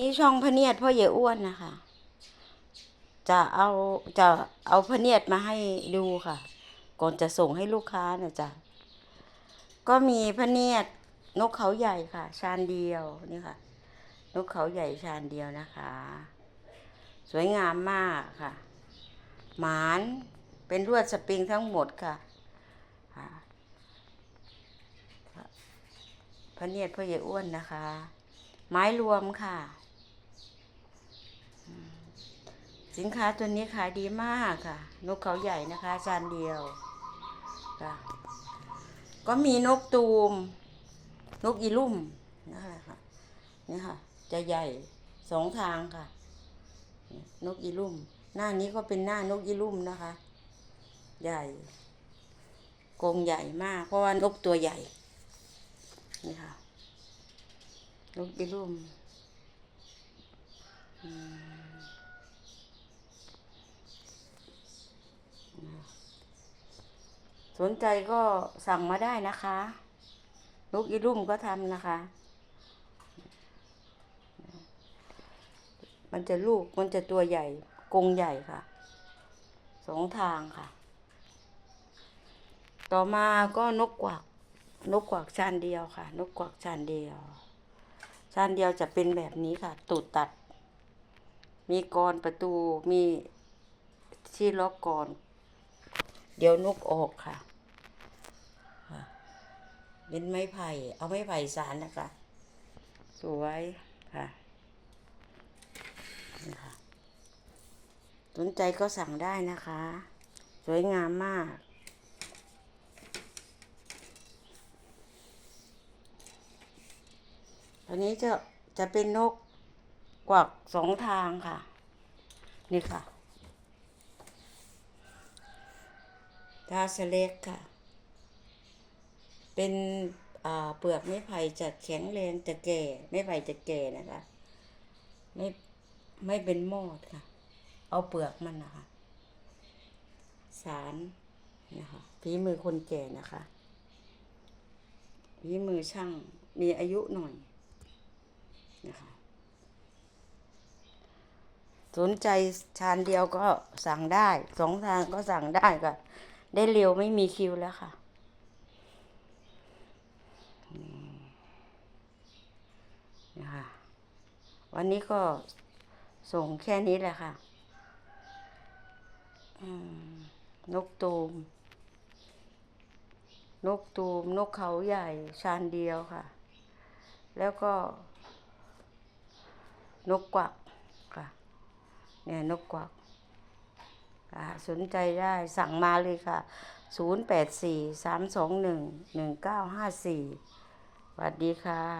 นี่ช่องพเนียดพ่อเยอ้วนนะคะ จะเอาจะเอาพเนียดมาให้ดูค่ะ ก่อนจะส่งให้ลูกค้านะจ๊ะก็มีพเนียดนกเขาใหญ่ค่ะ ชานเดียวนี่ค่ะ นกเขาใหญ่ชานเดียวนะคะ สวยงามมากค่ะ หมานเป็นลวดสปริงทั้งหมดค่ะค่ะพระเนียดพ่อใหญ่อ้วนนะคะ ไม้รวมค่ะอืม สินค้าตัวนี้ขายดีมากค่ะ นกเขาใหญ่นะคะจานเดียวค่ะ ก็มีนกตูม นกอีลุ่มนั่แหละค่ะนี่ค่ะ จะใหญ่สองทางค่ะ นกอีลุ่ม หน้านี้ก็เป็นหน้านกอีลุ่มนะคะ ใหญ่กรงใหญ่มาก เพราะว่านกตัวใหญ่นี่ค่ะ นกอีลุ่ม สนใจก็สั่งมาได้นะคะ นกอีลุ่มก็ทำนะคะ มันจะลูกมันจะตัวใหญ่กรงใหญ่ค่ะ สองทางค่ะ ต่อมาก็นกกวัก นกกวักชานเดียวค่ะ นกกวักชานเดียวชานเดียวจะเป็นแบบนี้ค่ะ ตูดตัด มีกรประตูมีที่ล็อกกร ดี๋ยวนกออกค่ะเป็นไม้ไผ่ เอาไม้ไผ่สารนะคะ สวยค่ะนี่ค่ะสนใจก็สั่งได้นะคะ สวยงามมากตัวนี้จะจะเป็นนกกวักสองทางค่ะ นี่ค่ะ ดาสเล็กค่ะ เป็นเปลือกไม้ไผ่จะแข็งแรงจะแก่ไม้ไผ่จะแก่นะคะไม่ไม่เป็นมอดค่ะ เอาเปลือกมันนะคะ สารนะคะฝีมือคนแก่นะคะฝีมือช่างมีอายุหน่อยนะคะสนใจชานเดียวก็สั่งได้สองทางก็สั่งได้ค่ะ ได้เร็วไม่มีคิวแล้วค่ะ นะคะ วันนี้ก็ส่งแค่นี้แหละค่ะนกตูม นกตูม นกเขาใหญ่ ชานเดียวค่ะ แล้วก็ นกกวักค่ะ เนี่ยนกกวัก ค่ะสนใจได้สั่งมาเลยค่ะ 0 8 4 3 2 1 1 9 5 4สวัสดีค่ะ